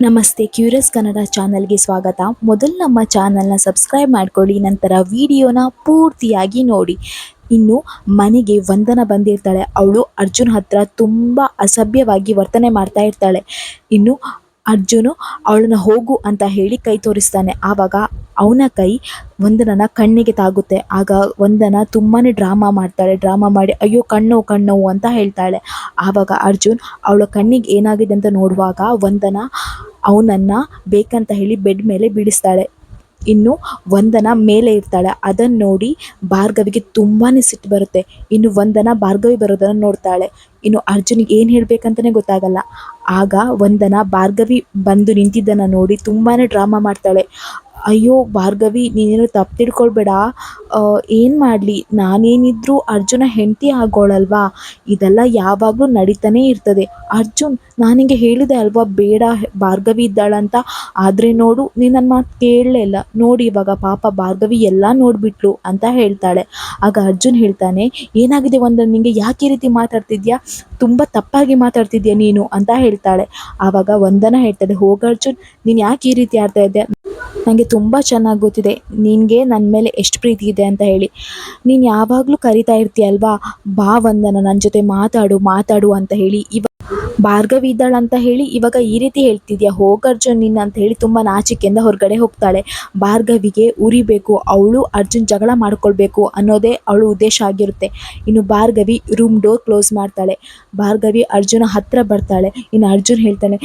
ನಮಸ್ತೆ, ಕ್ಯೂರಿಯಸ್ ಕನ್ನಡ ಚಾನಲ್ಗೆ ಸ್ವಾಗತ. ಮೊದಲು ನಮ್ಮ ಚಾನಲ್ನ ಸಬ್ಸ್ಕ್ರೈಬ್ ಮಾಡಿಕೊಳ್ಳಿ, ನಂತರ ವಿಡಿಯೋನ ಪೂರ್ತಿಯಾಗಿ ನೋಡಿ. ಇನ್ನು ಮನೆಗೆ ವಂದನ ಬಂದಿರ್ತಾಳೆ. ಅವಳು ಅರ್ಜುನ್ ಹತ್ರ ತುಂಬ ಅಸಭ್ಯವಾಗಿ ವರ್ತನೆ ಮಾಡ್ತಾ ಇರ್ತಾಳೆ. ಇನ್ನು ಅರ್ಜುನು ಅವಳನ್ನ ಹೋಗು ಅಂತ ಹೇಳಿ ಕೈ ತೋರಿಸ್ತಾನೆ. ಆವಾಗ ಅವನ ಕೈ ವಂದನನ ಕಣ್ಣಿಗೆ ತಾಗುತ್ತೆ. ಆಗ ವಂದನ ತುಂಬಾ ಡ್ರಾಮಾ ಮಾಡ್ತಾಳೆ. ಡ್ರಾಮಾ ಮಾಡಿ, ಅಯ್ಯೋ, ಕಣ್ಣು ಕಣ್ಣು ಅಂತ ಹೇಳ್ತಾಳೆ. ಆವಾಗ ಅರ್ಜುನ್ ಅವಳ ಕಣ್ಣಿಗೆ ಏನಾಗಿದೆ ಅಂತ ನೋಡುವಾಗ ವಂದನ ಅವನನ್ನು ಬೇಕಂತ ಹೇಳಿ ಬೆಡ್ ಮೇಲೆ ಬೀಳಿಸ್ತಾಳೆ. ಇನ್ನು ವಂದನ ಮೇಲೆ ಇರ್ತಾಳೆ. ಅದನ್ನು ನೋಡಿ ಭಾರ್ಗವಿಗೆ ತುಂಬಾ ಸಿಟ್ಟು ಬರುತ್ತೆ. ಇನ್ನು ವಂದನ ಭಾರ್ಗವಿ ಬರೋದನ್ನು ನೋಡ್ತಾಳೆ. ಇನ್ನು ಅರ್ಜುನಿಗೆ ಏನು ಹೇಳಬೇಕಂತಲೇ ಗೊತ್ತಾಗಲ್ಲ. ಆಗ ವಂದನ ಭಾರ್ಗವಿ ಬಂದು ನಿಂತಿದ್ದನ್ನು ನೋಡಿ ತುಂಬಾ ಡ್ರಾಮಾ ಮಾಡ್ತಾಳೆ. ಅಯ್ಯೋ ಭಾರ್ಗವಿ, ನೀನೇನು ತಪ್ಪು ತಿಳ್ಕೊಳ್ಬೇಡ ಏನು ಮಾಡಲಿ? ನಾನೇನಿದ್ರೂ ಅರ್ಜುನ ಹೆಂಡತಿ ಆಗೋಳಲ್ವಾ? ಇದೆಲ್ಲ ಯಾವಾಗಲೂ ನಡೀತಾನೇ ಇರ್ತದೆ. ಅರ್ಜುನ್ ನಾನಿಗೆ ಹೇಳಿದೆ ಅಲ್ವಾ, ಬೇಡ ಭಾರ್ಗವಿ ಇದ್ದಾಳಂತ. ಆದರೆ ನೋಡು, ನೀನು ನನ್ನ ಮಾತು ಕೇಳಲೇ ಇಲ್ಲ. ನೋಡಿ ಇವಾಗ ಪಾಪ ಭಾರ್ಗವಿ ಎಲ್ಲ ನೋಡಿಬಿಟ್ಲು ಅಂತ ಹೇಳ್ತಾಳೆ. ಆಗ ಅರ್ಜುನ್ ಹೇಳ್ತಾನೆ, ಏನಾಗಿದೆ ಒಂದು ನಿಂಗೆ ಯಾಕೆ ಈ ರೀತಿ ಮಾತಾಡ್ತಿದ್ಯಾ? ತುಂಬ ತಪ್ಪಾಗಿ ಮಾತಾಡ್ತಿದ್ಯಾ ನೀನು ಅಂತ ಹೇಳ್ತಾಳೆ. ಆವಾಗ ವಂದನ ಹೇಳ್ತಾಳೆ, ಹೋಗ ಅರ್ಜುನ್, ನೀನು ಯಾಕೆ ಈ ರೀತಿ ಆಡ್ತಾ ಇದ್ದೆ ನನಗೆ ತುಂಬ ಚೆನ್ನಾಗಿ ಗೊತ್ತಿದೆ. ನಿನಗೆ ನನ್ನ ಮೇಲೆ ಎಷ್ಟು ಪ್ರೀತಿ ಇದೆ ಅಂತ ಹೇಳಿ. ನೀನು ಯಾವಾಗಲೂ ಕರಿತಾ ಇರ್ತೀಯಲ್ವಾ ಬಾ ವಂದನ ನನ್ನ ಜೊತೆ ಮಾತಾಡು ಮಾತಾಡು ಅಂತ ಹೇಳಿ. ಇವ ಭಾರ್ಗವಿ ಇದ್ದಾಳಂತ ಹೇಳಿ ಇವಾಗ ಈ ರೀತಿ ಹೇಳ್ತಿದ್ಯಾ? ಹೋಗರ್ಜುನ್ ನಿನ್ನ ಅಂತ ಹೇಳಿ ತುಂಬ ನಾಚಿಕೆಯಿಂದ ಹೊರಗಡೆ ಹೋಗ್ತಾಳೆ. ಭಾರ್ಗವಿಗೆ ಉರಿಬೇಕು ಅವಳು ಅರ್ಜುನ್ ಜಗಳ ಮಾಡ್ಕೊಳ್ಬೇಕು ಅನ್ನೋದೇ ಅವಳು ಉದ್ದೇಶ ಆಗಿರುತ್ತೆ. ಇನ್ನು ಭಾರ್ಗವಿ ರೂಮ್ ಡೋರ್ ಕ್ಲೋಸ್ ಮಾಡ್ತಾಳೆ. ಭಾರ್ಗವಿ ಅರ್ಜುನ ಹತ್ರ ಬರ್ತಾಳೆ. ಇನ್ನು ಅರ್ಜುನ್ ಹೇಳ್ತಾನೆ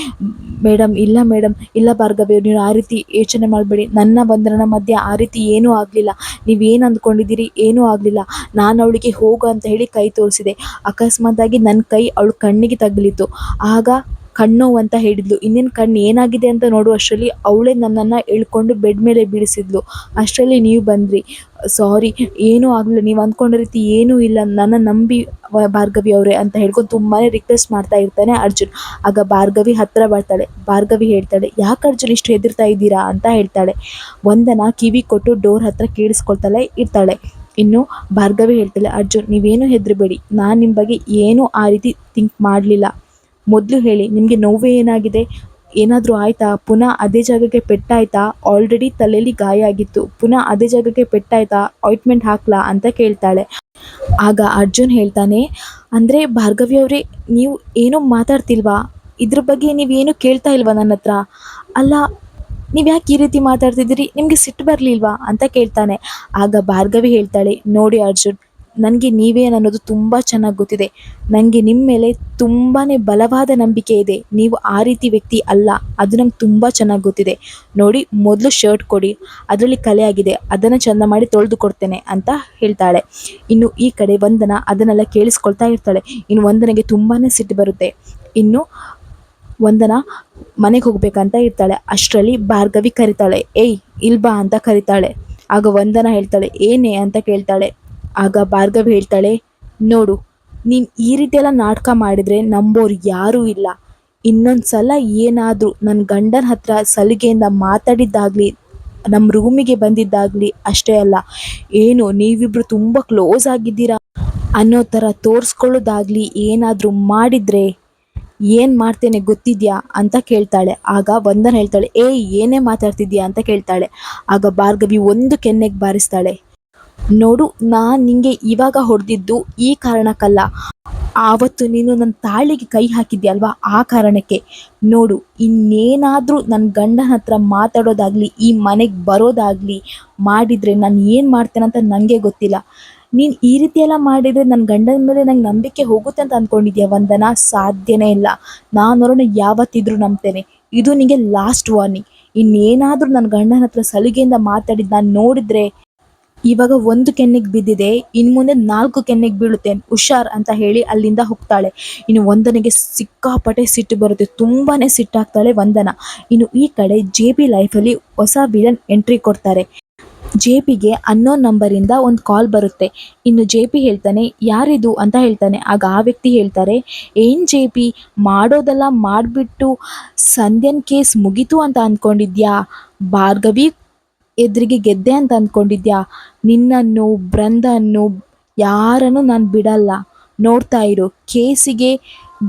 ಮೇಡಮ್ ಇಲ್ಲ ಮೇಡಮ್ ಇಲ್ಲ ಭಾರ್ಗವಿ ನೀನು ಆ ರೀತಿ ಯೋಚನೆ ಮಾಡಬೇಡಿ. ನನ್ನ ಬಂಧನ ಮಧ್ಯೆ ಆ ರೀತಿ ಏನೂ ಆಗಲಿಲ್ಲ. ನೀವೇನು ಅಂದ್ಕೊಂಡಿದ್ದೀರಿ? ಏನೂ ಆಗಲಿಲ್ಲ. ನಾನು ಅವಳಿಗೆ ಹೋಗು ಅಂತ ಹೇಳಿ ಕೈ ತೋರಿಸಿದೆ. ಅಕಸ್ಮಾತಾಗಿ ನನ್ನ ಕೈ ಅವಳ ಕಣ್ಣಿಗೆ ತಗುಲಿತು ಆಗ ಕಣ್ಣು ಅಂತ ಹೇಳಿದ್ಲು. ಇನ್ನೇನು ಕಣ್ಣು ಏನಾಗಿದೆ ಅಂತ ನೋಡುವಷ್ಟರಲ್ಲಿ ಅವಳೇ ನನ್ನನ್ನು ಎಳ್ಕೊಂಡು ಬೆಡ್ ಮೇಲೆ ಬೀಳಿಸಿದ್ಲು. ಅಷ್ಟರಲ್ಲಿ ನೀವು ಬಂದ್ರಿ. ಸಾರಿ, ಏನೂ ಆಗಲಿಲ್ಲ. ನೀವು ಅಂದ್ಕೊಂಡ ರೀತಿ ಏನೂ ಇಲ್ಲ. ನನ್ನ ನಂಬಿ ಭಾರ್ಗವಿ ಅವರೇ ಅಂತ ಹೇಳ್ಕೊಂಡು ತುಂಬಾ ರಿಕ್ವೆಸ್ಟ್ ಮಾಡ್ತಾ ಇರ್ತಾನೆ ಅರ್ಜುನ್. ಆಗ ಭಾರ್ಗವಿ ಹತ್ರ ಬರ್ತಾಳೆ. ಭಾರ್ಗವಿ ಹೇಳ್ತಾಳೆ, ಯಾಕೆ ಅರ್ಜುನ್ ಇಷ್ಟು ಹೆದರ್ತಾ ಇದ್ದೀರಾ ಅಂತ ಹೇಳ್ತಾಳೆ. ಒಂದನ ಕಿವಿ ಕೊಟ್ಟು ಡೋರ್ ಹತ್ರ ಕೇಳಿಸ್ಕೊಳ್ತಾಳೆ ಇರ್ತಾಳೆ. ಇನ್ನು ಭಾರ್ಗವಿ ಹೇಳ್ತಾಳೆ, ಅರ್ಜುನ್, ನೀವೇನು ಹೆದರಬೇಡಿ. ನಾನು ನಿಮ್ಮ ಬಗ್ಗೆ ಏನೂ ಆ ರೀತಿ ಥಿಂಕ್ ಮಾಡಲಿಲ್ಲ. ಮೊದಲು ಹೇಳಿ, ನಿಮಗೆ ನೋವೇ ಏನಾಗಿದೆ? ಏನಾದರೂ ಆಯಿತಾ? ಪುನಃ ಅದೇ ಜಾಗಕ್ಕೆ ಪೆಟ್ಟಾಯ್ತಾ? ಆಲ್ರೆಡಿ ತಲೆಯಲ್ಲಿ ಗಾಯ ಆಗಿತ್ತು. ಪುನಃ ಅದೇ ಜಾಗಕ್ಕೆ ಪೆಟ್ಟಾಯ್ತಾ? ಆಯಿಂಟ್ಮೆಂಟ್ ಹಾಕ್ಲಾ ಅಂತ ಕೇಳ್ತಾಳೆ. ಆಗ ಅರ್ಜುನ್ ಹೇಳ್ತಾನೆ, ಅಂದರೆ ಭಾರ್ಗವಿ ಅವರೇ, ನೀವು ಏನೂ ಮಾತಾಡ್ತಿಲ್ವಾ? ಇದ್ರ ಬಗ್ಗೆ ನೀವೇನು ಕೇಳ್ತಾ ಇಲ್ವಾ ನನ್ನ ಹತ್ರ? ಅಲ್ಲ, ನೀವು ಯಾಕೆ ಈ ರೀತಿ ಮಾತಾಡ್ತಿದ್ದೀರಿ? ನಿಮಗೆ ಸಿಟ್ಟು ಬರಲಿಲ್ವಾ? ಅಂತ ಕೇಳ್ತಾನೆ. ಆಗ ಭಾರ್ಗವಿ ಹೇಳ್ತಾಳೆ, ನೋಡಿ ಅರ್ಜುನ್ ನನಗೆ ನೀವೇನು ಅನ್ನೋದು ತುಂಬ ಚೆನ್ನಾಗಿ ಗೊತ್ತಿದೆ. ನನಗೆ ನಿಮ್ಮ ಮೇಲೆ ತುಂಬಾ ಬಲವಾದ ನಂಬಿಕೆ ಇದೆ. ನೀವು ಆ ರೀತಿ ವ್ಯಕ್ತಿ ಅಲ್ಲ. ಅದು ನಂಗೆ ತುಂಬ ಚೆನ್ನಾಗಿ ಗೊತ್ತಿದೆ. ನೋಡಿ, ಮೊದಲು ಶರ್ಟ್ ಕೊಡಿ. ಅದರಲ್ಲಿ ಕಲೆ ಆಗಿದೆ. ಅದನ್ನು ಚೆಂದ ಮಾಡಿ ತೊಳೆದು ಕೊಡ್ತೇನೆ ಅಂತ ಹೇಳ್ತಾಳೆ. ಇನ್ನು ಈ ಕಡೆ ವಂದನ ಅದನ್ನೆಲ್ಲ ಕೇಳಿಸ್ಕೊಳ್ತಾ ಇರ್ತಾಳೆ. ಇನ್ನು ವಂದನೆಗೆ ತುಂಬಾ ಸಿಟ್ಟು ಬರುತ್ತೆ. ಇನ್ನು ವಂದನ ಮನೆಗೆ ಹೋಗ್ಬೇಕಂತ ಇರ್ತಾಳೆ. ಅಷ್ಟರಲ್ಲಿ ಭಾರ್ಗವಿ ಕರಿತಾಳೆ. ಏಯ್, ಇಲ್ಬಾ ಅಂತ ಕರಿತಾಳೆ. ಆಗ ವಂದನ ಹೇಳ್ತಾಳೆ, ಏನೇ ಅಂತ ಕೇಳ್ತಾಳೆ. ಆಗ ಭಾರ್ಗವ್ ಹೇಳ್ತಾಳೆ, ನೋಡು, ನೀನು ಈ ರೀತಿ ಎಲ್ಲ ನಾಟಕ ಮಾಡಿದರೆ ನಂಬೋರು ಯಾರೂ ಇಲ್ಲ. ಇನ್ನೊಂದು ಸಲ ಏನಾದರೂ ನನ್ನ ಗಂಡನ ಹತ್ರ ಸಲಿಗೆಯಿಂದ ಮಾತಾಡಿದ್ದಾಗಲಿ ನಮ್ಮ ರೂಮಿಗೆ ಬಂದಿದ್ದಾಗಲಿ ಅಷ್ಟೇ ಅಲ್ಲ, ಏನು ನೀವಿಬ್ಬರು ತುಂಬ ಕ್ಲೋಸ್ ಆಗಿದ್ದೀರಾ? ಅನ್ನೋ ಥರ ತೋರಿಸ್ಕೊಳ್ಳೋದಾಗಲಿ ಏನಾದರೂ ಮಾಡಿದರೆ ಏನು ಮಾಡ್ತೇನೆ ಗೊತ್ತಿದ್ಯಾ? ಅಂತ ಕೇಳ್ತಾಳೆ. ಆಗ ವಂದನ ಹೇಳ್ತಾಳೆ, ಏಯ್, ಏನೇ ಮಾತಾಡ್ತಿದ್ಯಾ? ಅಂತ ಕೇಳ್ತಾಳೆ. ಆಗ ಭಾರ್ಗವಿ ಒಂದು ಕೆನ್ನೆಗೆ ಬಾರಿಸ್ತಾಳೆ. ನೋಡು ನಾನು ನಿಂಗೆ ಇವಾಗ ಹೊಡೆದಿದ್ದು ಈ ಕಾರಣಕ್ಕಲ್ಲ. ಆವತ್ತು ನೀನು ನನ್ನ ತಾಳಿಗೆ ಕೈ ಹಾಕಿದ್ಯಲ್ವಾ ಆ ಕಾರಣಕ್ಕೆ? ನೋಡು, ಇನ್ನೇನಾದರೂ ನನ್ನ ಗಂಡನ ಹತ್ರ ಮಾತಾಡೋದಾಗಲಿ, ಈ ಮನೆಗೆ ಬರೋದಾಗಲಿ ಮಾಡಿದರೆ ನಾನು ಏನು ಮಾಡ್ತೇನೆ ಅಂತ ನನಗೆ ಗೊತ್ತಿಲ್ಲ. ನೀನು ಈ ರೀತಿ ಎಲ್ಲ ಮಾಡಿದರೆ ನನ್ನ ಗಂಡನ ಮೇಲೆ ನಂಗೆ ನಂಬಿಕೆ ಹೋಗುತ್ತೆ ಅಂತ ಅಂದ್ಕೊಂಡಿದ್ಯಾ ವಂದನ? ಸಾಧ್ಯನೇ ಇಲ್ಲ. ನಾನು ಅವರನ್ನು ಯಾವತ್ತಿದ್ರೂ ನಂಬ್ತೇನೆ. ಇದು ನಿನಗೆ ಲಾಸ್ಟ್ ವಾರ್ನಿಂಗ್ ಇನ್ನೇನಾದರೂ ನನ್ನ ಗಂಡನ ಹತ್ರ ಸಲಿಗೆಯಿಂದ ಮಾತಾಡಿದ್ದು ನಾನು ನೋಡಿದರೆ ಇವಾಗ ಒಂದು ಕೆನ್ನೆಗೆ ಬಿದ್ದಿದೆ ಇನ್ನು ಮುಂದೆ ನಾಲ್ಕು ಕೆನ್ನೆಗೆ ಬೀಳುತ್ತೆ ಹುಷಾರ್ ಅಂತ ಹೇಳಿ ಅಲ್ಲಿಂದ ಹೋಗ್ತಾಳೆ. ಇನ್ನು ವಂದನೆಗೆ ಸಿಕ್ಕಾಪಟ್ಟೆ ಸಿಟ್ಟು ಬರುತ್ತೆ ತುಂಬಾ ಸಿಟ್ಟಾಗ್ತಾಳೆ ವಂದನ. ಇನ್ನು ಈ ಕಡೆ ಜೆ ಪಿ ಲೈಫಲ್ಲಿ ಹೊಸ ವಿಲನ್ ಎಂಟ್ರಿ ಕೊಡ್ತಾರೆ. ಜೆ ಪಿಗೆ ಅನ್ನೋ ನಂಬರಿಂದ ಒಂದು ಕಾಲ್ ಬರುತ್ತೆ. ಇನ್ನು ಜೆ ಪಿ ಹೇಳ್ತಾನೆ, ಯಾರಿದು? ಅಂತ ಹೇಳ್ತಾನೆ. ಆಗ ಆ ವ್ಯಕ್ತಿ ಹೇಳ್ತಾರೆ, ಏನು ಜೆ ಪಿ, ಮಾಡೋದೆಲ್ಲ ಮಾಡಿಬಿಟ್ಟು ಸಂಧ್ಯನ್ ಕೇಸ್ ಮುಗೀತು ಅಂತ ಅಂದ್ಕೊಂಡಿದ್ಯಾ? ಭಾರ್ಗವಿ ಎದುರಿಗೆ ಗೆದ್ದೆ ಅಂತ ಅಂದ್ಕೊಂಡಿದ್ಯಾ? ನಿನ್ನನ್ನು ಬೃಂದನ್ನು ಯಾರನ್ನು ನಾನು ಬಿಡಲ್ಲ. ನೋಡ್ತಾ ಇರು, ಕೇಸಿಗೆ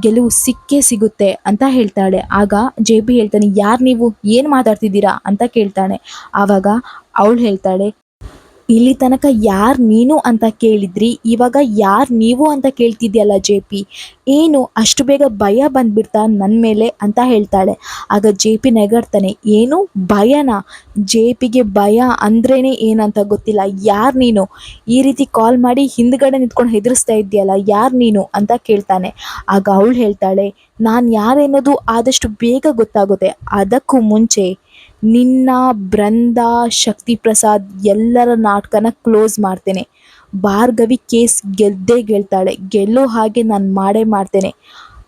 ಗೆಲುವು ಸಿಕ್ಕೇ ಸಿಗುತ್ತೆ ಅಂತ ಹೇಳ್ತಾಳೆ. ಆಗ ಜೆ ಪಿ ಹೇಳ್ತಾನೆ, ಯಾರು ನೀವು? ಏನು ಮಾತಾಡ್ತಿದ್ದೀರಾ? ಅಂತ ಕೇಳ್ತಾನೆ ಆವಾಗ ಅವಳು ಹೇಳ್ತಾಳೆ, ಇಲ್ಲಿ ತನಕ ಯಾರು ನೀನು ಅಂತ ಕೇಳಿದ್ರಿ? ಇವಾಗ ಯಾರು ನೀವು ಅಂತ ಕೇಳ್ತಿದ್ಯಲ್ಲ ಜೆ ಪಿ ಏನು ಅಷ್ಟು ಬೇಗ ಭಯ ಬಂದ್ಬಿಡ್ತಾ ನನ್ನ ಮೇಲೆ ಅಂತ ಹೇಳ್ತಾಳೆ. ಆಗ ಜೆ ಪಿ ನೆಗಡ್ತಾನೆ, ಏನು ಭಯನಾ? ಜೆ ಪಿಗೆ ಭಯ ಅಂದ್ರೇ ಏನಂತ ಗೊತ್ತಿಲ್ಲ. ಯಾರು ನೀನು? ಈ ರೀತಿ ಕಾಲ್ ಮಾಡಿ ಹಿಂದ್ಗಡೆ ನಿಂತ್ಕೊಂಡು ಹೆದರಿಸ್ತಾ ಇದ್ದೀಯಲ್ಲ, ಯಾರು ನೀನು? ಅಂತ ಕೇಳ್ತಾನೆ. ಆಗ ಅವಳು ಹೇಳ್ತಾಳೆ, ನಾನು ಯಾರೇನೋದು ಆದಷ್ಟು ಬೇಗ ಗೊತ್ತಾಗುತ್ತೆ. ಅದಕ್ಕೂ ಮುಂಚೆ ನಿನ್ನ ಬೃಂದ ಶಕ್ತಿ ಪ್ರಸಾದ್ ಎಲ್ಲರ ನಾಟಕನ ಕ್ಲೋಸ್ ಮಾಡ್ತೇನೆ. ಭಾರ್ಗವಿ ಕೇಸ್ ಗೆದ್ದೇ ಗೆಲ್ತಾಳೆ. ಗೆಲ್ಲೋ ಹಾಗೆ ನಾನು ಮಾಡೇ ಮಾಡ್ತೇನೆ.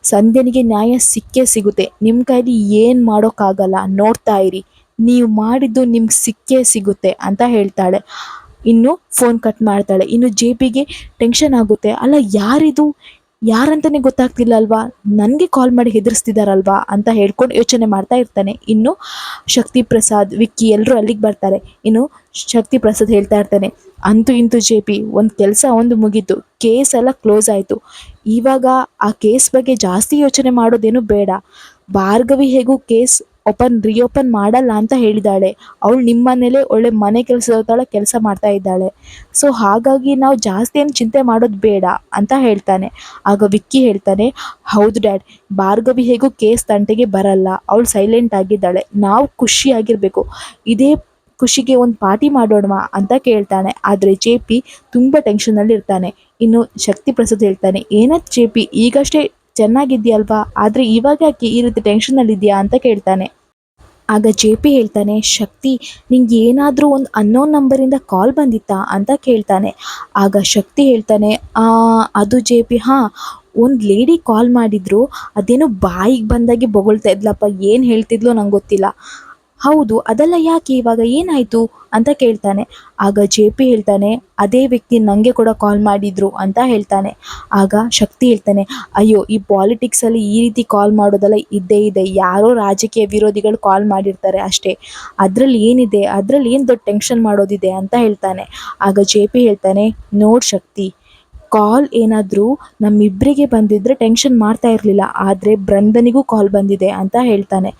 ಸಂಧ್ಯನಿಗೆ ನ್ಯಾಯ ಸಿಕ್ಕೇ ಸಿಗುತ್ತೆ. ನಿಮ್ಮ ಕೈಲಿ ಏನು ಮಾಡೋಕ್ಕಾಗಲ್ಲ. ನೋಡ್ತಾ ಇರಿ. ನೀವು ಮಾಡಿದ್ದು ನಿಮ್ಗೆ ಸಿಕ್ಕೇ ಸಿಗುತ್ತೆ ಅಂತ ಹೇಳ್ತಾಳೆ. ಇನ್ನು ಫೋನ್ ಕಟ್ ಮಾಡ್ತಾಳೆ. ಇನ್ನು ಜೆ ಟೆನ್ಷನ್ ಆಗುತ್ತೆ. ಅಲ್ಲ, ಯಾರಿದು? ಯಾರಂತಲೇ ಗೊತ್ತಾಗ್ತಿಲ್ಲ ಅಲ್ವಾ ನನಗೆ ಕಾಲ್ ಮಾಡಿ ಹೆದರಿಸ್ತಿದಾರಲ್ವಾ ಅಂತ ಹೇಳ್ಕೊಂಡು ಯೋಚನೆ ಮಾಡ್ತಾ ಇರ್ತಾನೆ. ಇನ್ನು ಶಕ್ತಿ ಪ್ರಸಾದ್, ವಿಕ್ಕಿ ಎಲ್ಲರೂ ಅಲ್ಲಿಗೆ ಬರ್ತಾರೆ. ಇನ್ನು ಶಕ್ತಿ ಪ್ರಸಾದ್ ಹೇಳ್ತಾ ಇರ್ತಾನೆ, ಅಂತೂ ಇಂತೂ ಜೆ ಪಿ, ಒಂದು ಕೆಲಸ ಒಂದು ಮುಗೀತು. ಕೇಸ್ ಎಲ್ಲ ಕ್ಲೋಸ್ ಆಯಿತು. ಇವಾಗ ಆ ಕೇಸ್ ಬಗ್ಗೆ ಜಾಸ್ತಿ ಯೋಚನೆ ಮಾಡೋದೇನು ಬೇಡ. ಭಾರ್ಗವಿ ಹೇಗೂ ಕೇಸ್ ಓಪನ್ ರಿಓಪನ್ ಮಾಡಲ್ಲ ಅಂತ ಹೇಳಿದ್ದಾಳೆ. ಅವಳು ನಿಮ್ಮ ಮನೇಲೆ ಒಳ್ಳೆ ಮನೆ ಕೆಲಸದವಳ ಕೆಲಸ ಮಾಡ್ತಾ ಇದ್ದಾಳೆ. ಸೊ ಹಾಗಾಗಿ ನಾವು ಜಾಸ್ತಿ ಏನು ಚಿಂತೆ ಮಾಡೋದು ಬೇಡ ಅಂತ ಹೇಳ್ತಾನೆ. ಆಗ ವಿಕ್ಕಿ ಹೇಳ್ತಾನೆ, ಹೌದು ಡ್ಯಾಡ್, ಭಾರ್ಗವಿ ಹೇಗೂ ಕೇಸ್ ತಂಟೆಗೆ ಬರಲ್ಲ. ಅವಳು ಸೈಲೆಂಟ್ ಆಗಿದ್ದಾಳೆ. ನಾವು ಖುಷಿಯಾಗಿರಬೇಕು ಇದೇ ಖುಷಿಗೆ ಒಂದು ಪಾರ್ಟಿ ಮಾಡೋಣವಾ? ಅಂತ ಕೇಳ್ತಾನೆ. ಆದರೆ ಜೆ ಪಿ ತುಂಬ ಟೆನ್ಷನಲ್ಲಿ ಇರ್ತಾನೆ ಇನ್ನು ಶಕ್ತಿ ಪ್ರಸಾದ್ ಹೇಳ್ತಾನೆ, ಏನತ್ ಜೆ ಪಿ? ಈಗಷ್ಟೇ ಚೆನ್ನಾಗಿದ್ಯಲ್ವಾ? ಆದರೆ ಇವಾಗ ಯಾಕೆ ಈ ರೀತಿ ಟೆನ್ಷನಲ್ಲಿದೆಯಾ ಅಂತ ಕೇಳ್ತಾನೆ. ಆಗ ಜೆ ಪಿ ಹೇಳ್ತಾನೆ ಶಕ್ತಿ ನಿಂಗೆ ಏನಾದರೂ ಒಂದು ಅನ್ನೋನ್ ನಂಬರಿಂದ ಕಾಲ್ ಬಂದಿತ್ತಾ? ಅಂತ ಕೇಳ್ತಾನೆ. ಆಗ ಶಕ್ತಿ ಹೇಳ್ತಾನೆ "ಆ, ಅದು ಜೆ ಪಿ ಹಾಂ ಒಂದು ಲೇಡಿ ಕಾಲ್ ಮಾಡಿದ್ರು ಅದೇನೋ ಬಾಯಿಗೆ ಬಂದಾಗೆ ಬೊಗಳ್ತಾ ಇದ್ಲಪ್ಪ ಏನು ಹೇಳ್ತಿದ್ಲೋ ನಂಗೆ ಗೊತ್ತಿಲ್ಲ. ಹೌದು, ಅದೆಲ್ಲ ಯಾಕೆ ಇವಾಗ ಏನಾಯಿತು ಅಂತ ಕೇಳ್ತಾನೆ. ಆಗ ಜೆ ಪಿ ಹೇಳ್ತಾನೆ, ಅದೇ ವ್ಯಕ್ತಿ ನನಗೆ ಕೂಡ ಕಾಲ್ ಮಾಡಿದ್ರು ಅಂತ ಹೇಳ್ತಾನೆ. ಆಗ ಶಕ್ತಿ ಹೇಳ್ತಾನೆ, ಅಯ್ಯೋ, ಈ ಪಾಲಿಟಿಕ್ಸಲ್ಲಿ ಈ ರೀತಿ ಕಾಲ್ ಮಾಡೋದೆಲ್ಲ ಇದ್ದೇ ಇದೆ. ಯಾರೋ ರಾಜಕೀಯ ವಿರೋಧಿಗಳು ಕಾಲ್ ಮಾಡಿರ್ತಾರೆ ಅಷ್ಟೇ. ಅದರಲ್ಲಿ ಏನಿದೆ? ಅದರಲ್ಲಿ ಏನು ದೊಡ್ಡ ಟೆನ್ಷನ್ ಮಾಡೋದಿದೆ? ಅಂತ ಹೇಳ್ತಾನೆ. ಆಗ ಜೆ ಪಿ ಹೇಳ್ತಾನೆ, ನೋಡ್ ಶಕ್ತಿ ಕಾಲ್ ಏನಾದರೂ ನಮ್ಮಿಬ್ಬರಿಗೆ ಬಂದಿದ್ದರೆ ಟೆನ್ಷನ್ ಮಾಡ್ತಾ ಇರಲಿಲ್ಲ, ಆದರೆ ಬೃಂದನಿಗೂ ಕಾಲ್ ಬಂದಿದೆ ಅಂತ ಹೇಳ್ತಾನೆ.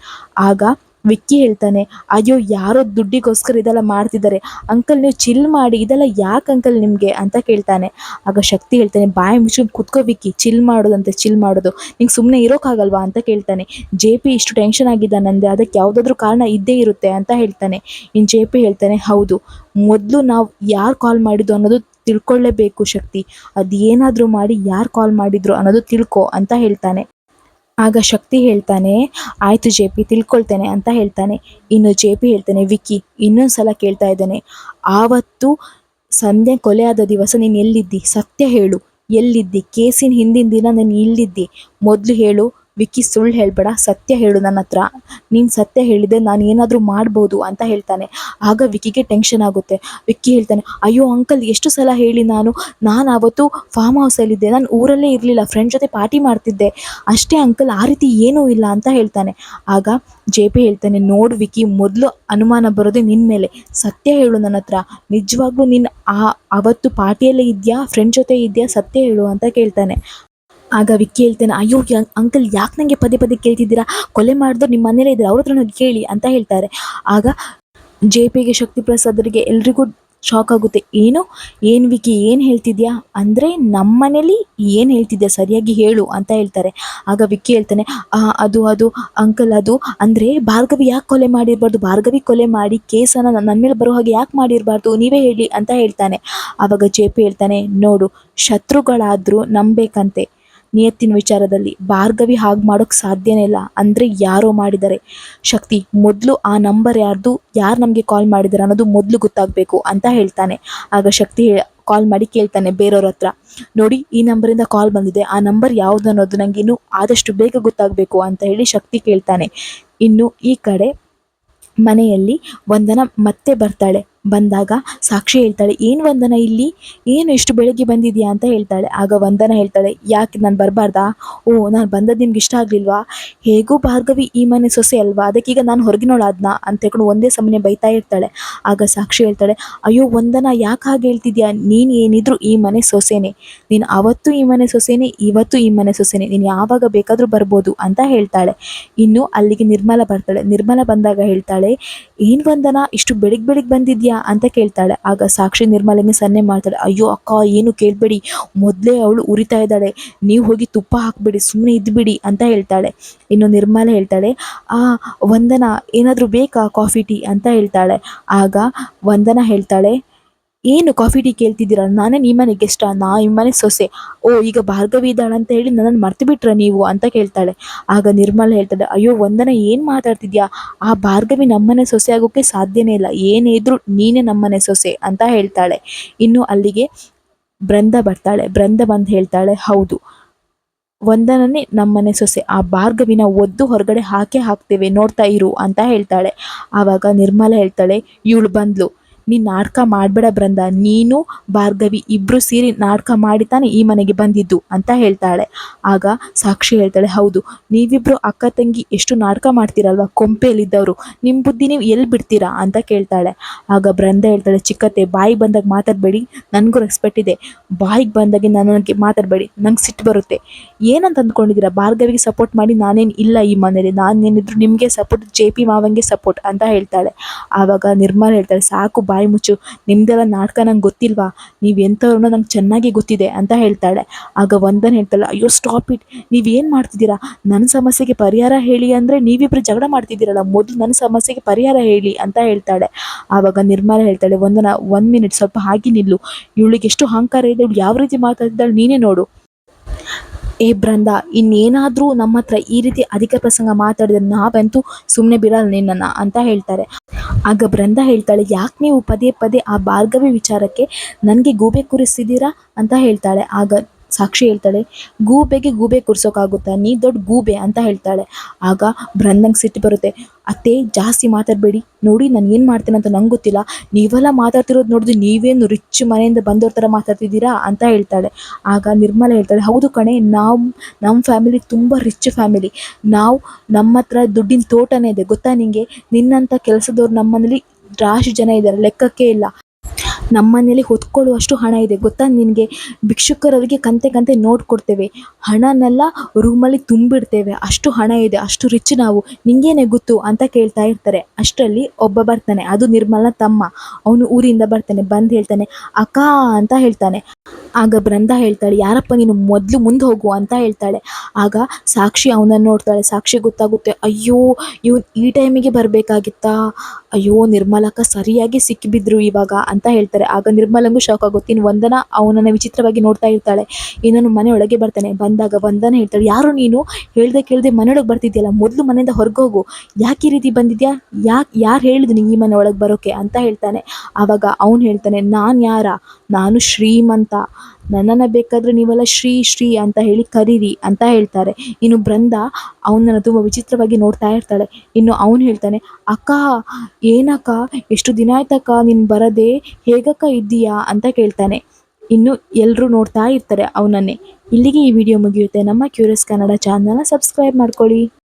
ಆಗ ವಿಕ್ಕಿ ಹೇಳ್ತಾನೆ, ಅಯ್ಯೋ, ಯಾರೋ ದುಡ್ಡಿಗೋಸ್ಕರ ಇದೆಲ್ಲ ಮಾಡ್ತಿದ್ದಾರೆ. ಅಂಕಲ್, ನೀವು ಚಿಲ್ ಮಾಡಿ, ಇದೆಲ್ಲ ಯಾಕೆ ಅಂಕಲ್ ನಿಮಗೆ? ಅಂತ ಕೇಳ್ತಾನೆ. ಆಗ ಶಕ್ತಿ ಹೇಳ್ತಾನೆ, ಬಾಯಿ ಮುಚ್ಕೊಂಡು ಕುತ್ಕೋ ವಿಕ್ಕಿ ಚಿಲ್ ಮಾಡೋದಂತೆ ಚಿಲ್ ಮಾಡೋದು. ನಿಂಗೆ ಸುಮ್ಮನೆ ಇರೋಕ್ಕಾಗಲ್ವಾ ಅಂತ ಕೇಳ್ತಾನೆ. ಜೆ ಪಿ ಇಷ್ಟು ಟೆನ್ಷನ್ ಆಗಿದ್ದಾನಂದೆ ಅದಕ್ಕೆ ಯಾವುದಾದ್ರೂ ಕಾರಣ ಇದ್ದೇ ಇರುತ್ತೆ ಅಂತ ಹೇಳ್ತಾನೆ. ಇನ್ನು ಜೆ ಪಿ ಹೇಳ್ತಾನೆ, ಹೌದು, ಮೊದಲು ನಾವು ಯಾರು ಕಾಲ್ ಮಾಡಿದ್ದು ಅನ್ನೋದು ತಿಳ್ಕೊಳ್ಳೇಬೇಕು ಶಕ್ತಿ. ಅದು ಏನಾದರೂ ಮಾಡಿ ಯಾರು ಕಾಲ್ ಮಾಡಿದ್ರು ಅನ್ನೋದು ತಿಳ್ಕೊ, ಅಂತ ಹೇಳ್ತಾನೆ. ಆಗ ಶಕ್ತಿ ಹೇಳ್ತಾನೆ, ಆಯಿತು ಜೆ ಪಿ, ತಿಳ್ಕೊಳ್ತೇನೆ ಅಂತ ಹೇಳ್ತಾನೆ. ಇನ್ನು ಜೆ ಪಿ ಹೇಳ್ತಾನೆ, ವಿಕ್ಕಿ, ಇನ್ನೊಂದು ಸಲ ಕೇಳ್ತಾ ಇದ್ದಾನೆ. ಆವತ್ತು ಸಂಧ್ಯೆ ಕೊಲೆ ಆದ ದಿವಸ ನೀನು ಎಲ್ಲಿದ್ದಿ? ಸತ್ಯ ಹೇಳು. ಎಲ್ಲಿದ್ದಿ? ಕೇಸಿನ ಹಿಂದಿನ ದಿನ ನೀನು ಇಲ್ಲಿದ್ದಿ. ಮೊದಲು ಹೇಳು ವಿಕ್ಕಿ ಸುಳ್ಳು ಹೇಳ್ಬೇಡ, ಸತ್ಯ ಹೇಳು ನನ್ನ ಹತ್ರ. ನೀನು ಸತ್ಯ ಹೇಳಿದೆ ನಾನು ಏನಾದರೂ ಮಾಡ್ಬೋದು ಅಂತ ಹೇಳ್ತಾನೆ. ಆಗ ವಿಕ್ಕಿಗೆ ಟೆನ್ಷನ್ ಆಗುತ್ತೆ. ವಿಕ್ಕಿ ಹೇಳ್ತಾನೆ, ಅಯ್ಯೋ ಅಂಕಲ್ ಎಷ್ಟು ಸಲ ಹೇಳಿ ನಾನು? ನಾನು ಆವತ್ತು ಫಾರ್ಮ್ ಹೌಸಲ್ಲಿದ್ದೆ ನಾನು ಊರಲ್ಲೇ ಇರಲಿಲ್ಲ ಫ್ರೆಂಡ್ ಜೊತೆ ಪಾರ್ಟಿ ಮಾಡ್ತಿದ್ದೆ. ಅಷ್ಟೇ ಅಂಕಲ್ ಆ ರೀತಿ ಏನೂ ಇಲ್ಲ ಅಂತ ಹೇಳ್ತಾನೆ. ಆಗ ಜೆ ಪಿ ಹೇಳ್ತಾನೆ, ನೋಡು ವಿಕ್ಕಿ, ಮೊದಲು ಅನುಮಾನ ಬರೋದೇ ನಿನ್ನ ಮೇಲೆ. ಸತ್ಯ ಹೇಳು ನನ್ನ ಹತ್ರ. ನಿಜವಾಗ್ಲೂ ನೀನು ಆ, ಅವತ್ತು ಪಾರ್ಟಿಯಲ್ಲೇ ಇದೆಯಾ? ಫ್ರೆಂಡ್ ಜೊತೆ ಇದೆಯಾ? ಸತ್ಯ ಹೇಳು ಅಂತ ಕೇಳ್ತಾನೆ. ಆಗ ವಿಕ್ಕಿ ಹೇಳ್ತಾನೆ ಅಯ್ಯೋ ಅಂಕಲ್ ಯಾಕೆ ನನಗೆ ಪದೇ ಪದೇ ಕೇಳ್ತಿದ್ದೀರಾ? ಕೊಲೆ ಮಾಡಿದ್ರು ನಿಮ್ಮ ಮನೇಲೇ ಇದ್ದಾರೆ ಅವ್ರ ಹತ್ರ ಕೇಳಿ ಅಂತ ಹೇಳ್ತಾರೆ. ಆಗ ಜೆ ಪಿಗೆ ಶಕ್ತಿ ಪ್ರಸಾದರಿಗೆ ಎಲ್ರಿಗೂ ಶಾಕ್ ಆಗುತ್ತೆ. ಏನು? ಏನು ವಿಕಿ ಏನು ಹೇಳ್ತಿದ್ಯಾ? ಅಂದರೆ ನಮ್ಮ ಮನೇಲಿ ಏನು ಹೇಳ್ತಿದ್ಯಾ? ಸರಿಯಾಗಿ ಹೇಳು ಅಂತ ಹೇಳ್ತಾರೆ. ಆಗ ವಿಕ್ಕಿ ಹೇಳ್ತಾನೆ "ಆ, ಅದು ಅದು ಅಂಕಲ್ ಅದು ಅಂದರೆ ಭಾರ್ಗವಿ ಯಾಕೆ ಕೊಲೆ ಮಾಡಿರಬಾರ್ದು? ಭಾರ್ಗವಿ ಕೊಲೆ ಮಾಡಿ ಕೇಸನ್ನು ನನ್ನ ಮೇಲೆ ಬರೋ ಹಾಗೆ ಯಾಕೆ ಮಾಡಿರಬಾರ್ದು? ನೀವೇ ಹೇಳಿ ಅಂತ ಹೇಳ್ತಾನೆ. ಆವಾಗ ಜೆ ಪಿ ಹೇಳ್ತಾನೆ ನೋಡು ಶತ್ರುಗಳಾದರೂ ನಂಬೇಕಂತೆ. ನಿಯತ್ತಿನ ವಿಚಾರದಲ್ಲಿ ಭಾರ್ಗವಿ ಹಾಗೆ ಮಾಡೋಕ್ಕೆ ಸಾಧ್ಯನೇ ಇಲ್ಲ. ಅಂದರೆ ಯಾರೋ ಮಾಡಿದ್ದಾರೆ ಶಕ್ತಿ, ಮೊದಲು ಆ ನಂಬರ್ ಯಾರ್ದು, ಯಾರು ನಮಗೆ ಕಾಲ್ ಮಾಡಿದ್ದಾರೆ ಅನ್ನೋದು ಮೊದಲು ಗೊತ್ತಾಗಬೇಕು ಅಂತ ಹೇಳ್ತಾನೆ. ಆಗ ಶಕ್ತಿ ಕಾಲ್ ಮಾಡಿ ಕೇಳ್ತಾನೆ ಬೇರೆಯವ್ರ ಹತ್ರ. ನೋಡಿ, ಈ ನಂಬರಿಂದ ಕಾಲ್ ಬಂದಿದೆ. ಆ ನಂಬರ್ ಯಾವುದು ಅನ್ನೋದು ನನಗೆ ಇನ್ನೂ ಆದಷ್ಟು ಬೇಗ ಗೊತ್ತಾಗಬೇಕು ಅಂತ ಹೇಳಿ ಶಕ್ತಿ ಕೇಳ್ತಾನೆ. ಇನ್ನು ಈ ಕಡೆ ಮನೆಯಲ್ಲಿ ವಂದನ ಮತ್ತೆ ಬರ್ತಾಳೆ. ಬಂದಾಗ ಸಾಕ್ಷಿ ಹೇಳ್ತಾಳೆ, ಏನು ವಂದನ ಇಲ್ಲಿ? ಏನು ಇಷ್ಟು ಬೆಳಗ್ಗೆ ಬಂದಿದ್ಯಾ? ಅಂತ ಹೇಳ್ತಾಳೆ. ಆಗ ವಂದನ ಹೇಳ್ತಾಳೆ, ಯಾಕೆ ನಾನು ಬರಬಾರ್ದಾ? ಓ, ನಾನು ಬಂದದ್ದು ನಿಮ್ಗೆ ಇಷ್ಟ ಆಗಲಿಲ್ವಾ? ಹೇಗೂ ಭಾರ್ಗವಿ, ಈ ಮನೆ ಸೊಸೆ ಅಲ್ವಾ? ಅದಕ್ಕೀಗ ನಾನು ಹೊರಗಿನೋಳಾದ್ನ? ಅಂತ ಹೇಳ್ಕೊಂಡು ಒಂದೇ ಸಮನೆ ಬೈತಾ ಇರ್ತಾಳೆ. ಆಗ ಸಾಕ್ಷಿ ಹೇಳ್ತಾಳೆ, ಅಯ್ಯೋ, ವಂದನ ಯಾಕೆ ಹಾಗೆ ಹೇಳ್ತಿದ್ಯಾ? ನೀನು ಏನಿದ್ರು ಈ ಮನೆ ಸೊಸೆನೆ. ನೀನು ಅವತ್ತು ಈ ಮನೆ ಸೊಸೆನೆ, ಇವತ್ತು ಈ ಮನೆ ಸೊಸೆನೆ. ನೀನು ಯಾವಾಗ ಬೇಕಾದರೂ ಬರ್ಬೋದು, ಅಂತ ಹೇಳ್ತಾಳೆ. ಇನ್ನು ಅಲ್ಲಿಗೆ ನಿರ್ಮಲ ಬರ್ತಾಳೆ. ನಿರ್ಮಲ ಬಂದಾಗ ಹೇಳ್ತಾಳೆ, ಏನು ವಂದನ? ಇಷ್ಟು ಬೆಳಿಗ್ಗೆ ಬೆಳಿಗ್ಗೆ ಬಂದಿದ್ಯಾ? ಅಂತ ಕೇಳ್ತಾಳೆ. ಆಗ ಸಾಕ್ಷಿ ನಿರ್ಮಲಂಗೆ ಸನ್ನೆ ಮಾಡ್ತಾಳೆ. ಅಯ್ಯೋ ಅಕ್ಕ, ಏನು ಕೇಳಬೇಡಿ. ಮೊದಲೇ ಅವಳು ಉರಿತಾ ಇದ್ದಾಳೆ. ನೀವು ಹೋಗಿ ತುಪ್ಪ ಹಾಕ್ಬಿಡಿ ಸುಮ್ಮನೆ ಇದ್ಬಿಡಿ ಅಂತ ಹೇಳ್ತಾಳೆ. ಇನ್ನು ನಿರ್ಮಲ ಹೇಳ್ತಾಳೆ, ಆ, ವಂದನ, ಏನಾದರೂ ಬೇಕಾ ಕಾಫಿ, ಟೀ? ಅಂತ ಹೇಳ್ತಾಳೆ. ಆಗ ವಂದನ ಹೇಳ್ತಾಳೆ ಏನು ಕಾಫಿ ಟೀ ಕೇಳ್ತಿದ್ದೀರಾ? ನಾನೇ ನಿಮ್ಮನೆ ಗೆಸ್ಟ ನಾ ನಿಮ್ಮನೆ ಸೊಸೆ. ಓ, ಈಗ ಭಾರ್ಗವಿ ಇದ್ದಾಳೆ ಅಂತ ಹೇಳಿ ನನ್ನನ್ನು ಮರ್ತು ಬಿಟ್ರ ನೀವು ಅಂತ ಕೇಳ್ತಾಳೆ. ಆಗ ನಿರ್ಮಲ ಹೇಳ್ತಾಳೆ, ಅಯ್ಯೋ, ವಂದನ, ಏನು ಮಾತಾಡ್ತಿದ್ಯಾ? ಆ ಭಾರ್ಗವಿ ನಮ್ಮನೆ ಸೊಸೆ ಆಗೋಕ್ಕೆ ಸಾಧ್ಯನೇ ಇಲ್ಲ. ಏನೇ ಇದ್ರೂ ನೀನೇ ನಮ್ಮನೆ ಸೊಸೆ ಅಂತ ಹೇಳ್ತಾಳೆ. ಇನ್ನು ಅಲ್ಲಿಗೆ ಬೃಂದ ಬರ್ತಾಳೆ. ಬೃಂದ ಬಂದು ಹೇಳ್ತಾಳೆ, ಹೌದು, ವಂದನನೇ ನಮ್ಮನೆ ಸೊಸೆ. ಆ ಭಾರ್ಗವಿನ ಒದ್ದು ಹೊರಗಡೆ ಹಾಕೇ ಹಾಕ್ತೇವೆ, ನೋಡ್ತಾ ಇರು ಅಂತ ಹೇಳ್ತಾಳೆ. ಆವಾಗ ನಿರ್ಮಲ ಹೇಳ್ತಾಳೆ, ಇವಳು ಬಂದ್ಲು. ನೀನು ನಾಟಕ ಮಾಡಬೇಡ ಬೃಂದ. ನೀನು, ಭಾರ್ಗವಿ ಇಬ್ಬರು ಸೇರಿ ನಾಟಕ ಮಾಡಿ ತಾನೆ ಈ ಮನೆಗೆ ಬಂದಿದ್ದು ಅಂತ ಹೇಳ್ತಾಳೆ. ಆಗ ಸಾಕ್ಷಿ ಹೇಳ್ತಾಳೆ, ಹೌದು ನೀವಿಬ್ಬರು ಅಕ್ಕ ತಂಗಿ ಎಷ್ಟು ನಾಟಕ ಮಾಡ್ತೀರಲ್ವ? ಕೊಂಪೆಯಲ್ಲಿದ್ದವರು. ನಿಮ್ಮ ಬುದ್ಧಿ ನೀವು ಎಲ್ಲಿ ಬಿಡ್ತೀರಾ ಅಂತ ಕೇಳ್ತಾಳೆ. ಆಗ ಬೃಂದ ಹೇಳ್ತಾಳೆ, ಚಿಕ್ಕತ್ತೆ, ಬಾಯಿ ಬಂದಾಗ ಮಾತಾಡಬೇಡಿ, ನನಗೂ ರೆಸ್ಪೆಕ್ಟ್ ಇದೆ. ಬಾಯಿಗೆ ಬಂದಾಗೆ ನನಗೆ ಮಾತಾಡಬೇಡಿ, ನಂಗೆ ಸಿಟ್ಟು ಬರುತ್ತೆ. ಏನಂತ ಅಂದ್ಕೊಂಡಿದ್ದೀರಾ? ಭಾರ್ಗವಿಗೆ ಸಪೋರ್ಟ್ ಮಾಡಿ ನಾನೇನು ಇಲ್ಲ ಈ ಮನೇಲಿ ನಾನೇನಿದ್ರು ನಿಮಗೆ ಸಪೋರ್ಟ್ ಜೆ ಪಿ ಮಾವಂಗೆ ಸಪೋರ್ಟ್ ಅಂತ ಹೇಳ್ತಾಳೆ. ಆವಾಗ ನಿರ್ಮಲ್ ಹೇಳ್ತಾಳೆ, ಸಾಕು ಬಾಯಿ ಮುಚ್ಚು. ನಿಮ್ದೆಲ್ಲ ನಾಟಕ ನಂಗೆ ಗೊತ್ತಿಲ್ವಾ? ನೀವು ಎಂಥವ್ರನ್ನ ನಂಗೆ ಚೆನ್ನಾಗಿ ಗೊತ್ತಿದೆ ಅಂತ ಹೇಳ್ತಾಳೆ. ಆಗ ವಂದನ ಹೇಳ್ತಾಳೆ ಅಯ್ಯೋ ಸ್ಟಾಪ್ ಇಟ್ ನೀವೇನು ಮಾಡ್ತಿದ್ದೀರಾ? ನನ್ನ ಸಮಸ್ಯೆಗೆ ಪರಿಹಾರ ಹೇಳಿ ಅಂದರೆ ನೀವಿಬ್ಬರು ಜಗಳ ಮಾಡ್ತಿದ್ದೀರಲ್ಲ. ಮೊದಲು ನನ್ನ ಸಮಸ್ಯೆಗೆ ಪರಿಹಾರ ಹೇಳಿ ಅಂತ ಹೇಳ್ತಾಳೆ. ಆವಾಗ ನಿರ್ಮಲ ಹೇಳ್ತಾಳೆ, ವಂದನ, ಒಂದು ಮಿನಿಟ್ ಸ್ವಲ್ಪ ಹಾಗೆ ನಿಲ್ಲು. ಇವಳಿಗೆ ಎಷ್ಟು ಅಹಂಕಾರ ಇದೆ, ಇವಳು ಯಾವ ರೀತಿ ಮಾತಾಡ್ತಿದ್ದಾಳೆ ನೀನೇ ನೋಡು. ಏ ಬೃಂದ ಇನ್ನೇನಾದರೂ ನಮ್ಮ ಹತ್ರ ಈ ರೀತಿ ಅಧಿಕ ಪ್ರಸಂಗ ಮಾತಾಡಿದ್ರೆ ನಾವಂತೂ ಸುಮ್ಮನೆ ಬಿಡಲ್ಲ ನಿನ್ನನ್ನು ಅಂತ ಹೇಳ್ತಾರೆ. ಆಗ ಬೃಂದ ಹೇಳ್ತಾಳೆ, ಯಾಕೆ ನೀವು ಪದೇ ಪದೇ ಆ ಭಾರ್ಗವಿ ವಿಚಾರಕ್ಕೆ ನನಗೆ ಗೂಬೆ ಕೂರಿಸ್ತಿದ್ದೀರಾ ಅಂತ ಹೇಳ್ತಾಳೆ. ಆಗ ಸಾಕ್ಷಿ ಹೇಳ್ತಾಳೆ, ಗೂಬೆಗೆ ಗೂಬೆ ಕೂರ್ಸೋಕ್ಕಾಗುತ್ತಾ ನೀ ದೊಡ್ಡ ಗೂಬೆ ಅಂತ ಹೇಳ್ತಾಳೆ. ಆಗ ಬ್ರಂದಂಗೆ ಸಿಟ್ಟು ಬರುತ್ತೆ, ಅತ್ತೆ ಜಾಸ್ತಿ ಮಾತಾಡಬೇಡಿ, ನೋಡಿ ನಾನು ಏನು ಮಾಡ್ತೇನೆ ಅಂತ ನಂಗೆ ಗೊತ್ತಿಲ್ಲ, ನೀವೆಲ್ಲ ಮಾತಾಡ್ತಿರೋದು ನೋಡಿದ್ರೆ ನೀವೇನು ರಿಚ್ ಮನೆಯಿಂದ ಬಂದವ್ರ ಥರ ಮಾತಾಡ್ತಿದ್ದೀರಾ ಅಂತ ಹೇಳ್ತಾಳೆ. ಆಗ ನಿರ್ಮಲ ಹೇಳ್ತಾಳೆ, ಹೌದು ಕಣೆ, ನಾವು ನಮ್ಮ ಫ್ಯಾಮಿಲಿ ತುಂಬ ರಿಚ್ ಫ್ಯಾಮಿಲಿ, ನಾವು ನಮ್ಮ ಹತ್ರ ದುಡ್ಡಿನ ತೋಟನೇ ಇದೆ, ಗೊತ್ತಾ ನಿನಗೆ ನಿನ್ನಂಥ ಕೆಲಸದವ್ರು ನಮ್ಮ ಮನೇಲಿ ರಾಶಿ ಜನ ಇದ್ದಾರೆ ಲೆಕ್ಕಕ್ಕೆ ಇಲ್ಲ. ನಮ್ಮ ಮನೇಲಿ ಹೊತ್ಕೊಳ್ಳುವಷ್ಟು ಹಣ ಇದೆ. ಗೊತ್ತಾ? ನಿನಗೆ ಭಿಕ್ಷುಕರವರಿಗೆ ಕಂತೆ ಕಂತೆ ನೋಟ್ ಕೊಡ್ತೇವೆ. ಹಣನೆಲ್ಲ ರೂಮಲ್ಲಿ ತುಂಬಿಡ್ತೇವೆ. ಅಷ್ಟು ಹಣ ಇದೆ, ಅಷ್ಟು ರಿಚ್ ನಾವು. ನಿಂಗೇನೆ ಗೊತ್ತು ಅಂತ ಕೇಳ್ತಾ ಇರ್ತಾರೆ. ಅಷ್ಟರಲ್ಲಿ ಒಬ್ಬ ಬರ್ತಾನೆ. ಅದು ನಿರ್ಮಲನ ತಮ್ಮ. ಅವನು ಊರಿಂದ ಬರ್ತಾನೆ, ಬಂದು ಹೇಳ್ತಾನೆ, ಅಕ್ಕ ಅಂತ ಹೇಳ್ತಾನೆ. ಆಗ ಬೃಂದ ಹೇಳ್ತಾಳೆ, ಯಾರಪ್ಪ ನೀನು ಮೊದಲು ಮುಂದೆ ಹೋಗು ಅಂತ ಹೇಳ್ತಾಳೆ. ಆಗ ಸಾಕ್ಷಿ ಅವನನ್ನು ನೋಡ್ತಾಳೆ. ಸಾಕ್ಷಿ ಗೊತ್ತಾಗುತ್ತೆ, ಅಯ್ಯೋ, ಇವ್ನು ಈ ಟೈಮಿಗೆ ಬರಬೇಕಾಗಿತ್ತಾ? ಅಯ್ಯೋ, ನಿರ್ಮಲಕ್ಕ ಸರಿಯಾಗಿ ಸಿಕ್ಕಿಬಿದ್ರು ಇವಾಗ ಅಂತ ಹೇಳ್ತಾರೆ ಆಗ ನಿರ್ಮಲಂಗೂ ಶಾಕ್ ಆಗುತ್ತೆ. ಇನ್ನು ವಂದನ ಅವನನ್ನು ವಿಚಿತ್ರವಾಗಿ ನೋಡ್ತಾ ಇರ್ತಾಳೆ. ಇನ್ನೊಂದು ಮನೆ ಒಳಗೆ ಬರ್ತಾನೆ. ಬಂದಾಗ ವಂದನ ಹೇಳ್ತಾಳೆ, ಯಾರು ನೀನು? ಹೇಳ್ದೆ ಕೇಳ್ದೆ ಮನೆಯೊಳಗೆ ಬರ್ತಿದ್ಯಲ್ಲ, ಮೊದಲು ಮನೆಯಿಂದ ಹೊರಗೆ ಹೋಗು ಯಾಕೆ ಈ ರೀತಿ ಬಂದಿದ್ಯಾ? ಯಾಕೆ, ಯಾರು ಹೇಳಿದ್ರು ನಿಂಗೆ ಈ ಮನೆ ಒಳಗೆ ಬರೋಕೆ? ಅಂತ ಹೇಳ್ತಾನೆ. ಆವಾಗ ಅವನು ಹೇಳ್ತಾನೆ, ನಾನು ಯಾರ? ನಾನು ಶ್ರೀಮಂತ. ನನ್ನನ್ನು ಬೇಕಾದರೆ ನೀವೆಲ್ಲ ಶ್ರೀ ಶ್ರೀ ಅಂತ ಹೇಳಿ ಕರೀರಿ ಅಂತ ಹೇಳ್ತಾರೆ. ಇನ್ನು ಬೃಂದ ಅವನನ್ನು ತುಂಬ ವಿಚಿತ್ರವಾಗಿ ನೋಡ್ತಾ ಇರ್ತಾಳೆ. ಇನ್ನು ಅವನು ಹೇಳ್ತಾನೆ, ಅಕ್ಕ, ಏನಕ್ಕ? ಎಷ್ಟು ದಿನ ಆಯ್ತಕ್ಕ ನೀನು ಬರದೆ? ಹೇಗಕ್ಕ ಇದ್ದೀಯಾ ಅಂತ ಕೇಳ್ತಾನೆ. ಇನ್ನು ಎಲ್ಲರೂ ನೋಡ್ತಾ ಇರ್ತಾರೆ ಅವನನ್ನೇ. ಇಲ್ಲಿಗೆ ಈ ವಿಡಿಯೋ ಮುಗಿಯುತ್ತೆ. ನಮ್ಮ ಕ್ಯೂರಿಯಸ್ ಕನ್ನಡ ಚಾನಲ್ನ ಸಬ್ಸ್ಕ್ರೈಬ್ ಮಾಡ್ಕೊಳ್ಳಿ.